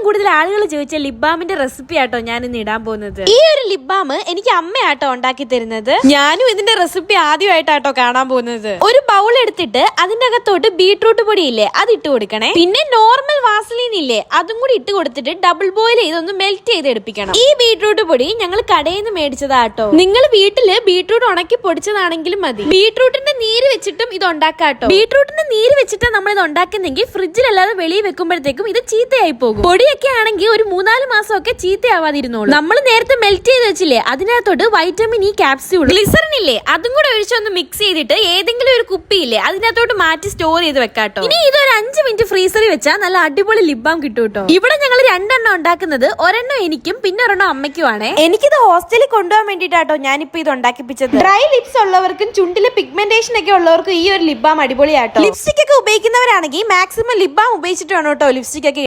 ഏറ്റവും കൂടുതൽ ആളുകൾ ചോദിച്ച ലിബാമിന്റെ റെസിപ്പി ആട്ടോ ഞാൻ ഇന്ന് ഇടാൻ പോകുന്നത്. ഈ ഒരു ലിബാം എനിക്ക് അമ്മയാട്ടോ ഉണ്ടാക്കി തരുന്നത്. ഞാനും ഇതിന്റെ റെസിപ്പി ആദ്യമായിട്ടാട്ടോ കാണാൻ പോകുന്നത്. ഒരു ബൗൾ എടുത്തിട്ട് അതിന്റെ അകത്തോട്ട് ബീട്രൂട്ട് പൊടി ഇല്ലേ അത് ഇട്ട് കൊടുക്കണേ. പിന്നെ നോർമൽ വാസലീൻ ഇല്ലേ അതും കൂടി ഇട്ട് കൊടുത്തിട്ട് ഡബിൾ ബോയിൽ ചെയ്തൊന്ന് മെൽറ്റ് ചെയ്ത് എടുപ്പിക്കണം. ഈ ബീട്രൂട്ട് പൊടി ഞങ്ങൾ കടയിൽ നിന്ന് മേടിച്ചതാട്ടോ. നിങ്ങൾ വീട്ടിൽ ബീട്രൂട്ട് ഉണക്കി പൊടിച്ചതാണെങ്കിലും മതി. ബീട്രൂട്ടിന്റെ നീര് വെച്ചിട്ടും ഇത് ഉണ്ടാക്കാട്ടോ. ബീട്രൂട്ടിന്റെ നീര് വെച്ചിട്ട് നമ്മൾ ഇത് ഉണ്ടാക്കുന്നെങ്കിൽ ഫ്രിഡ്ജിലല്ലാതെ വെളിയിൽ വെക്കുമ്പോഴത്തേക്കും ഇത് ചീത്തയായി പോകും. പൊടിയൊക്കെ ആണെങ്കിൽ ഒരു മൂന്നാൽ മാസമൊക്കെ ചീത്തയാവാതിരുന്നോളൂ. നമ്മൾ നേരത്തെ മെൽറ്റ് ചെയ്ത് വെച്ചില്ലേ അതിനകത്തോട്ട് വൈറ്റമിൻ ഇ ക്യാപ്സ്യൂൾ ഗ്ലിസറിൻ ഇല്ലേ അതും കൂടെ ഒഴിച്ചൊന്ന് മിക്സ് ചെയ്തിട്ട് ഏതെങ്കിലും ഒരു കുപ്പിയില്ലേ അതിനകത്തോട്ട് മാറ്റി സ്റ്റോർ ചെയ്ത് വെക്കാട്ടോ. ഇനി ഇതൊരു ഒരു അഞ്ച് മിനിറ്റ് ഫ്രീസറിൽ വെച്ചാൽ നല്ല അടിപൊളി ലിബാം കിട്ടും കേട്ടോ. ഇവിടെ ഞങ്ങൾ രണ്ടെണ്ണം ഉണ്ടാക്കുന്നത് ഒരെണ്ണം എനിക്കും പിന്നെ ഒരെണ്ണം അമ്മയ്ക്കുമാണ്. എനിക്കിത് ഹോസ്റ്റലിൽ കൊണ്ടുപോകാൻ വേണ്ടിയിട്ടാട്ടോ ഞാനിപ്പോ ഇത് ഉണ്ടാക്കിപ്പിച്ചത്. ഡ്രൈ ലിപ്സ് ഉള്ളവർക്കും ചുണ്ടിലെ പിഗ്മെന്റേഷൻ ഒക്കെ ഉള്ളവർക്കും ഈ ഒരു ലിബാം അടിപൊളിയാട്ടോ. ലിപ്സ്റ്റിക് ഒക്കെ ഉപയോഗിക്കുന്നവരാണെങ്കിൽ മാക്സിമം ലിബാം ഉപയോഗിച്ചിട്ട് വേണം കേട്ടോ ലിപ്സ്റ്റിക് ഒക്കെ